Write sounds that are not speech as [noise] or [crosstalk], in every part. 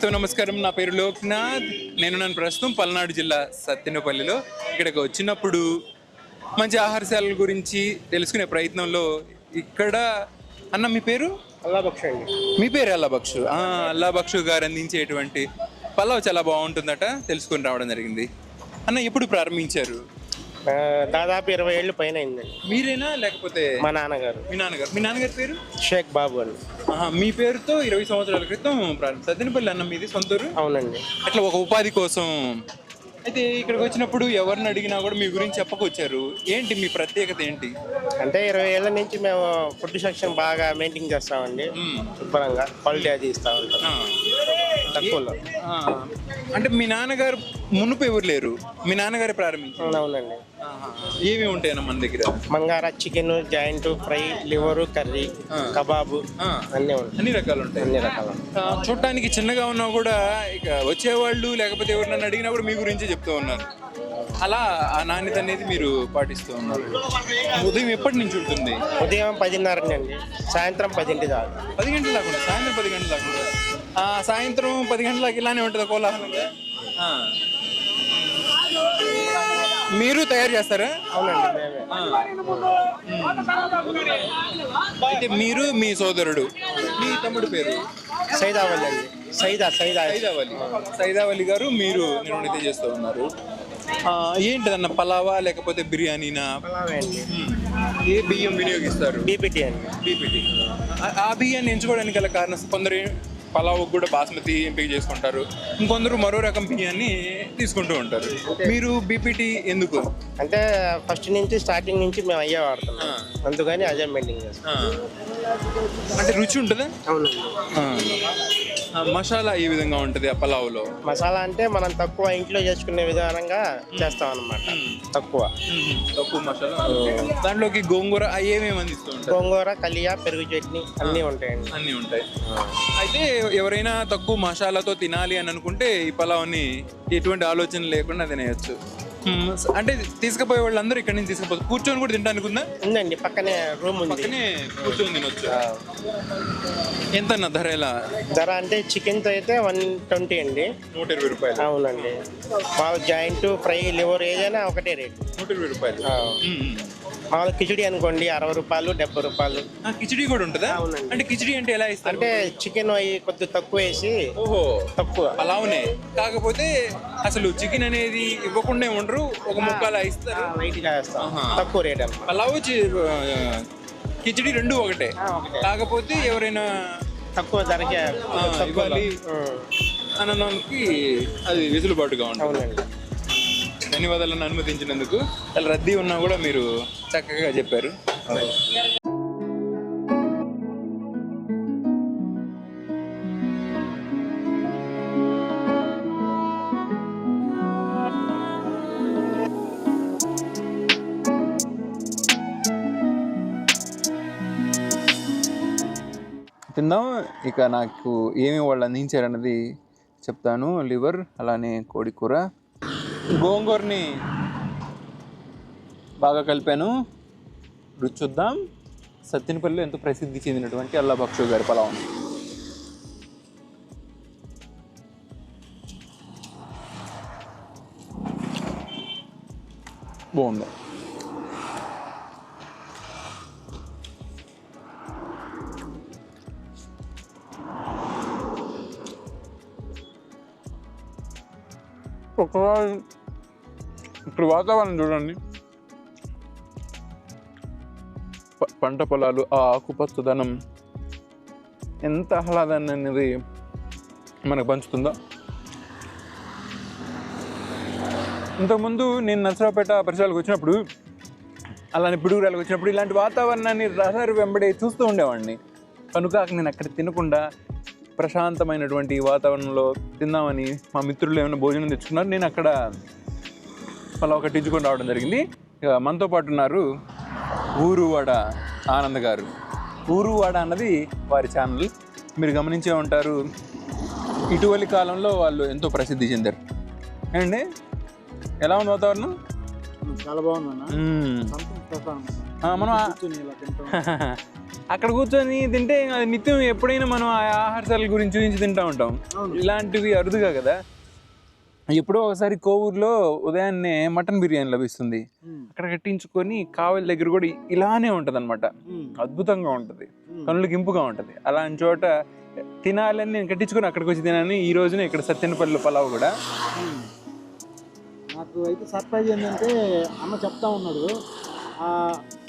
స్వాగతం నమస్కారం. నా పేరు లోక్నాథ్. నేను నన్ను ప్రస్తుతం పల్నాడు జిల్లా సత్తెనపల్లిలో ఇక్కడికి వచ్చినప్పుడు మంచి ఆహారశాలల గురించి తెలుసుకునే ప్రయత్నంలో ఇక్కడ అన్న మీ పేరు? అల్లా బక్ష అండి. మీ పేరు అల్లాబక్షు ఆ, అల్లాబక్షు గారు అందించేటువంటి పలావ్ చాలా బాగుంటుందట తెలుసుకొని రావడం జరిగింది. అన్న ఎప్పుడు ప్రారంభించారు? దాదాపు ఇరవై ఏళ్ళు పైన అయిందండి. మీరేనా లేకపోతే మా నాన్నగారు. మీ నాన్నగారు. మీ నాన్నగారి పేరు? షేక్ బాబు అండి ఆహా, మీ పేరుతో ఇరవై సంవత్సరాల క్రితం ప్రారంభం. సత్తెనపల్లి అన్న మీది సొంతూరు అవునండి. అట్లా ఒక ఉపాధి కోసం. అయితే ఇక్కడికి వచ్చినప్పుడు ఎవరిని అడిగినా కూడా మీ గురించి చెప్పకొచ్చారు. ఏంటి మీ ప్రత్యేకత ఏంటి? అంటే ఇరవై ఏళ్ళ నుంచి మేము ఫుడ్ సెక్షన్ బాగా మెయింటైన్ చేస్తామండి. శుభ్రంగా క్వాలిటీ అది ఇస్తా ఉంటాం. ఆ, తక్కువలో. అంటే మీ నాన్నగారు మునుపు ఎవరు లేరు? మీ నాన్నగారే ప్రారంభించారు? అవునండి. ఆహా. ఏమేమి ఉంటాయన్న మన దగ్గర? మంగార chicken joint fry liver curry kebab అన్నీ ఉంటాయి. అన్ని రకాలు ఉంటాయి. అన్ని రకాలు చూడటానికి చిన్నగా ఉన్నా కూడా ఇక వచ్చేవాళ్ళు లేకపోతే ఎవరినైనా అడిగినా కూడా మీ గురించి చెప్తూ ఉన్నారు. అలా ఆ నాణ్యత అనేది మీరు పాటిస్తూ ఉన్నారు. ఉదయం ఎప్పటి నుంచి ఉంటుంది? ఉదయం పదిన్నర అండి సాయంత్రం పదింటి దాకా. పది గంటల దాకా సాయంత్రం పది గంటల సాయంత్రం పది గంటల దాకా ఇలానే ఉంటుంది కోలాహలంగా ఆ. మీరు తయారు చేస్తారా? అయితే మీరు మీ సోదరుడు. మీ తమ్ముడు పేరు? సైదావల్లి అండి. సైదా సైదా. సైదావలి సైదావలి గారు మీరు నిర్వహిత చేస్తూ ఉన్నారు. ఆ, ఏంటిదన్న పలావా లేకపోతే బిర్యానీనా. ఏ బియ్యం వినియోగిస్తారు? బీపీటీ అండి. బీపీటీ. ఆ బియ్యాన్ని ఎంచుకోవడానికి గల కారణం కొందరు పలావ్ కూడా బాస్మతి ఎంపిక చేసుకుంటారు. ఇంకొందరు మరో రకం బియ్యాన్ని తీసుకుంటూ ఉంటారు. మీరు బీపీటీ ఎందుకు? అంటే ఫస్ట్ నుంచి స్టార్టింగ్ నుంచి మేము అయ్యే వాడుతున్నాం. అందుకని అదే మెయింటైన్ చేస్తాం. అంటే రుచి ఉంటుందా. ఆ, మసాలా ఏ విధంగా ఉంటుంది ఆ పలావ్లో? మసాలా అంటే మనం తక్కువ ఇంట్లో చేసుకునే విధానంగా చేస్తాం అనమాట తక్కువ. తక్కువ మసాలా? దాంట్లోకి గోంగూర అవి ఏమేమి అందిస్తూ ఉంటారు? గోంగూర కలియా పెరుగు చట్నీ అన్నీ ఉంటాయండి. అన్నీ ఉంటాయి. అయితే ఎవరైనా తక్కువ మసాలాతో తినాలి అని అనుకుంటే ఈ పలావ్ని ఎటువంటి ఆలోచన లేకుండా తినేయచ్చు. అంటే తీసుకుపోయే వాళ్ళందరూ ఇక్కడి నుంచి తీసుకుపోతారు కూర్చొని కూడా తినడానికి ఉందా? ఉందండి పక్కనే రూమ్ ఉంది. పక్కనే కూర్చొని తినొచ్చు. ఎంత అన్న ధర ఎలా? ధర అంటే చికెన్తో అయితే వన్ ట్వంటీ అండి. నూట ఇరవై రూపాయలు. అవునండి. మామూలు జాయింట్ ఫ్రై లివర్ ఏదైనా ఒకటే రేటు నూట ఇరవై రూపాయలు. మామూలు కిచడి అనుకోండి అరవై రూపాయలు డెబ్బై రూపాయలు. కిచిడి కూడా ఉంటుందా? అవునండి. అంటే కిచిడి అంటే ఎలా ఇస్తారు? అంటే చికెన్ అవి కొద్దిగా తక్కువ వేసి ఓహో. తక్కువ. పలావ్నే కాకపోతే అసలు చికెన్ అనేది ఇవ్వకుండా ఉండరు ఒక ముక్కలా ఇస్తారు. లైట్గా వేస్తాం. ఆహా. తక్కువ రేట్ అన్నమాట. పలావ్ చి- ఆ, కిచిడి రెండు ఒకటే. ఆ, ఒకటే. కాకపోతే ఎవరైనా తక్కువ ధరకే. ఇవ్వాలి. అనడానికి అది వెసులుబాటుగా ఉంటుంది. అవునండి. ధన్యవాదాలను అనుమతించినందుకు. చాలా రద్దీ ఉన్నా కూడా మీరు చక్కగా చెప్పారు. తిందాం. ఇక నాకు ఏమి వాళ్ళు అందించారన్నది చెప్తాను. లివర్ అలానే కోడి కూర. గోంగూరని బాగా కలిపాను. రుచి చూద్దాం. సత్తినపల్లిలో ఎంతో ప్రసిద్ధి చెందినటువంటి అల్లా బక్షు గారి పలావ్. బాగుంది. ఒకసారి ఇప్పుడు వాతావరణం చూడండి. పంట పొలాలు ఆ ఆకుపచ్చదనం ఎంత ఆహ్లాదాన్ని అనేది మనకు పంచుతుందో. ఇంతకుముందు నేను నర్సరావుపేట పరిసరాలకు వచ్చినప్పుడు అలానే పిడుగురాలకు వచ్చినప్పుడు ఇలాంటి వాతావరణాన్ని రహదారి వెంబడి చూస్తూ ఉండేవాడిని. కనుక నేను అక్కడ తినకుండా ప్రశాంతమైనటువంటి వాతావరణంలో తిందామని మా మిత్రులు ఏమైనా భోజనం తెచ్చుకున్నారు నేను అక్కడ పలా ఒకటి ఇచ్చుకొని రావడం జరిగింది. ఇక మనతో పాటు ఉన్నారు ఊరువాడ ఆనంద్ గారు. ఊరువాడ అన్నది వారి ఛానల్ మీరు గమనించే ఉంటారు ఇటీవలి కాలంలో వాళ్ళు ఎంతో ప్రసిద్ధి చెందారు. ఏమండి ఎలా ఉంది వాతావరణం? చాలా బాగుందన్న ఆ, మనం [laughs] అక్కడ కూర్చొని తింటే అది నిత్యం ఎప్పుడైనా మనం ఆ ఆహారశాల గురించి చూపించి తింటా ఉంటాం. ఇలాంటివి అరుదుగా కదా? ఎప్పుడో ఒకసారి కోవూరులో ఉదయాన్నే మటన్ బిర్యానీ లభిస్తుంది. అక్కడ కట్టించుకొని కావలి దగ్గర కూడా ఇలానే ఉంటుంది అనమాట. అద్భుతంగా ఉంటుంది. కనులకి ఇంపుగా ఉంటుంది అలాంటి చోట తినాలని నేను కట్టించుకొని అక్కడికి వచ్చి తినాలని ఈ రోజున ఇక్కడ సత్యనపల్లి పలావ్ కూడా. నాకు అయితే సర్ప్రైజ్ ఏంటంటే అన్న చెప్తా ఉన్నాడు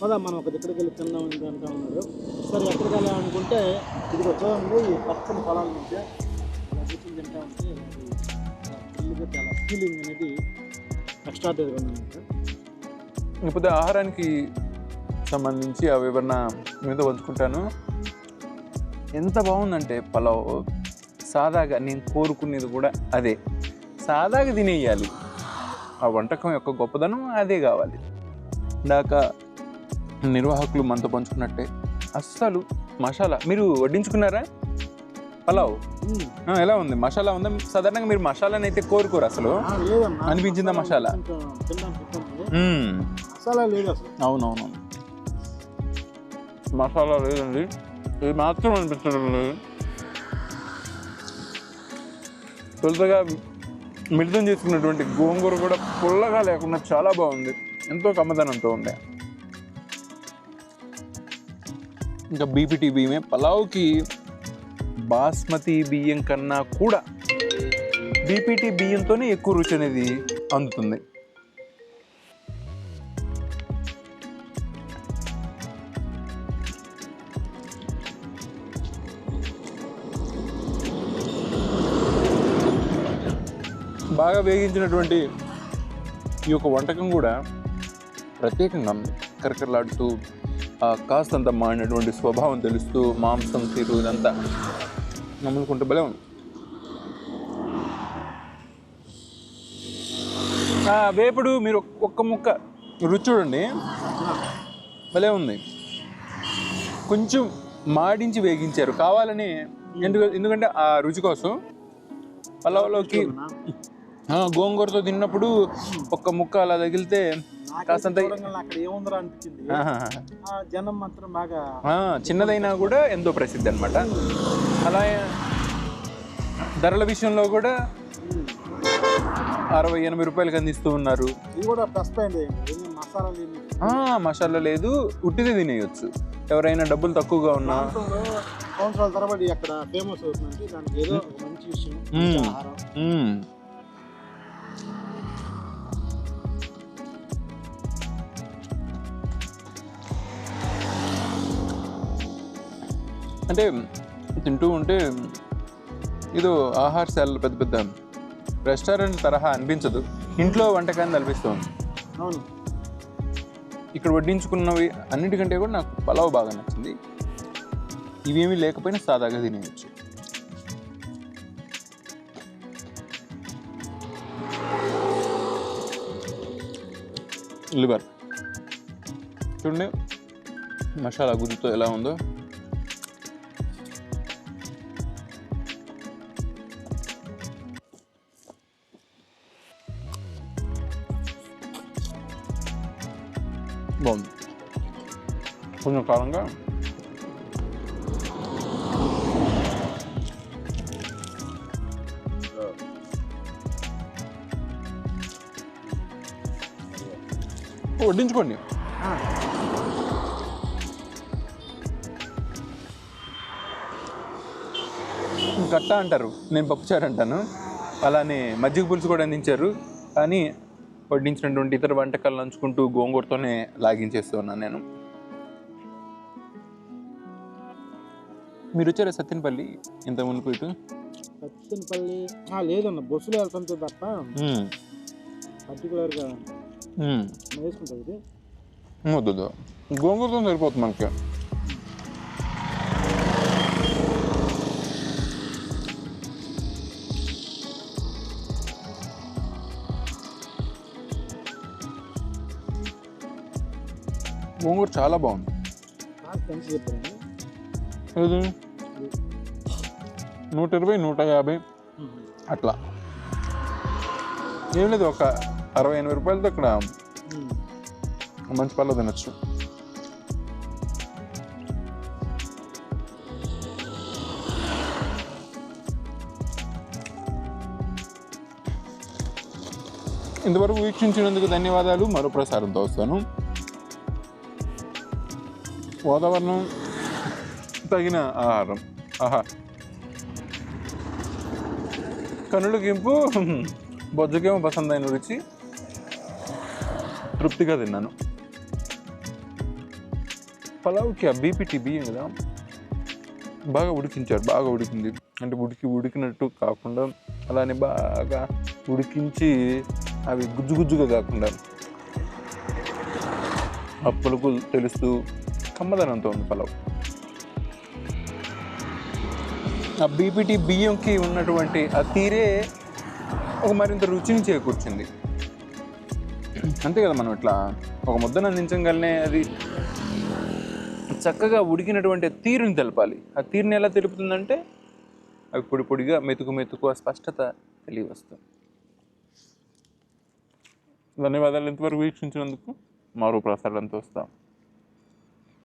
పద మనం ఒక దగ్గరికి వెళ్ళి తిందాం ఇది అంటా ఉన్నాడు సరే ఎక్కడికి వెళ్ళాం అనుకుంటే ఇది చూడండి ఈ పచ్చని పొలాల కూర్చొని తింటా ఉంటే అందుకే చాలా ఫీలింగ్ అనేది ఎక్స్ట్రాడరీగా ఉందన్నమాట. ఇప్పుడు ఆహారానికి సంబంధించి ఆ వివరణ మీతో పంచుకుంటాను ఎంత బాగుందంటే పలావ్. సాదాగా నేను కోరుకునేది కూడా అదే. సాదాగా తినేయాలి. ఆ వంటకం యొక్క గొప్పదనం అదే కావాలి. ఇందాక నిర్వాహకులు మనతో పంచుకున్నట్టే అస్సలు మసాలా. మీరు వడ్డించుకున్నారా? పలావ్. ఆ, ఎలా ఉంది? మసాలా ఉందా? సాధారణంగా మీరు మసాలాని అయితే కోరుకోరు అసలు. అనిపించిందా మసాలా? మ్మ్. మసాలా లేదు అసలు. అవునవును. మసాలా లేదండి. ఇది మాత్రం అనిపించడం లేదు. తొలుతగా మిళితం చేసుకున్నటువంటి గోంగూర కూడా పుల్లగా లేకుండా చాలా బాగుంది. ఎంతో కమ్మదనంతో ఉంది ఇంకా బీపీటీ బియ్యమే పలావ్కి బాస్మతి బియ్యం కన్నా కూడా బీపీటీ బియ్యంతోనే ఎక్కువ రుచి అనేది అందుతుంది. బాగా వేగించినటువంటి ఈ యొక్క వంటకం కూడా ప్రత్యేకంగా కరకరలాడుతూ ఆ కాస్తంత మాడినటువంటి స్వభావం తెలుస్తూ మాంసం తీరు ఇదంతా నమ్ముకుంటే భలే ఉంది. వేపుడు మీరు ఒక్- ఒక్క ముక్క. రుచి చూడండి. భలే ఉంది. కొంచెం మాడించి వేగించారు. కావాలని ఎందుకు ఎందుకంటే ఆ రుచి కోసం పలావ్లోకి ఆ, గోంగూరతో తిన్నప్పుడు ఒక్క ముక్క అలా తగిలితే కాస్తంత చూడంగానే అక్కడ ఏముందిరా అనిపించింది? జనం మాత్రం బాగా చిన్నదైనా కూడా ఎంతో ప్రసిద్ధి అనమాట అలా ధరల విషయంలో కూడా అరవై ఎనభై రూపాయలకి అందిస్తూ ఉన్నారు. ఇది కూడా ప్లస్ మసాలా ఆ, మసాలా లేదు. ఉట్టిదే తినేయొచ్చు. ఎవరైనా డబ్బులు తక్కువగా ఉన్నా. సంవత్సరాల తరబడి అక్కడ ఫేమస్ అవుతుందంటే దానికి ఏదో మంచి విషయం. ఆహారం. అంటే తింటూ ఉంటే ఇదో ఆహారశాలలు పెద్ద పెద్ద రెస్టారెంట్ తరహా అనిపించదు. ఇంట్లో వంటకాన్ని అనిపిస్తుంది అవును. ఇక్కడ వడ్డించుకున్నవి అన్నిటికంటే కూడా నాకు పలావ్ బాగా నచ్చింది. ఇవేమీ లేకపోయినా సాదాగా తినేయచ్చు. లివర్ చూడండి మసాలా గుజ్జుతో ఎలా ఉందో. బాగుంది కొంచెం కారంగా వడ్డించుకోండి కట్ట అంటారు నేను పప్పుచారు అంటాను అలానే మజ్జిగ పులుసు కూడా అందించారు కానీ వడ్డించినటువంటి ఇతర వంటకాలు నంచుకుంటూ గోంగూరతోనే లాగించేస్తూ ఉన్నాను నేను మీరు వచ్చారా సత్యనపల్లి ఇంత మునుపు ఇటు సత్తెనపల్లి ఆ, లేదన్న బస్సులో వెళ్తుంటే తప్ప. పర్టికులర్గా. వేసుకుంటుంది ఇది వద్దు. గోంగూరతో సరిపోతుంది మనకి గోంగూర చాలా బాగుంది. ఏది? నూట ఇరవై నూట యాభై. అట్లా. ఏం లేదు ఒక అరవై ఎనభై రూపాయలతో ఇక్కడ మంచి పళ్ళు తినచ్చు. ఇంతవరకు వీక్షించినందుకు ధన్యవాదాలు. మరో ప్రసారంతో వస్తాను. వాతావరణం తగిన ఆహారం. ఆహా. కనులు గింపు బొజ్జకేమో పసందైన రుచి. తృప్తిగా తిన్నాను. పలావ్కి ఆ బీపీటీ బియ్యం కదా బాగా ఉడికించారు బాగా ఉడికింది. అంటే ఉడికి ఉడికినట్టు కాకుండా అలానే బాగా ఉడికించి అవి గుజ్జు గుజ్జుగా కాకుండా అప్పులకు తెలుస్తూ కమ్మదనంతో ఉంది పలావ్. ఆ బీపీటీ బియ్యంకి ఉన్నటువంటి ఆ తీరే ఒక మరింత రుచిని చేకూర్చింది. అంతే కదా మనం ఇట్లా ఒక ముద్దను అందించగలనే అది చక్కగా ఉడికినటువంటి తీరుని తెలపాలి. ఆ తీరుని ఎలా తెలుపుతుందంటే అవి పొడి పొడిగా మెతుకు మెతుకు ఆ స్పష్టత తెలియవస్తుంది. ధన్యవాదాలు ఇంతవరకు వీక్షించినందుకు. మరో ప్రసారంతో వస్తాం.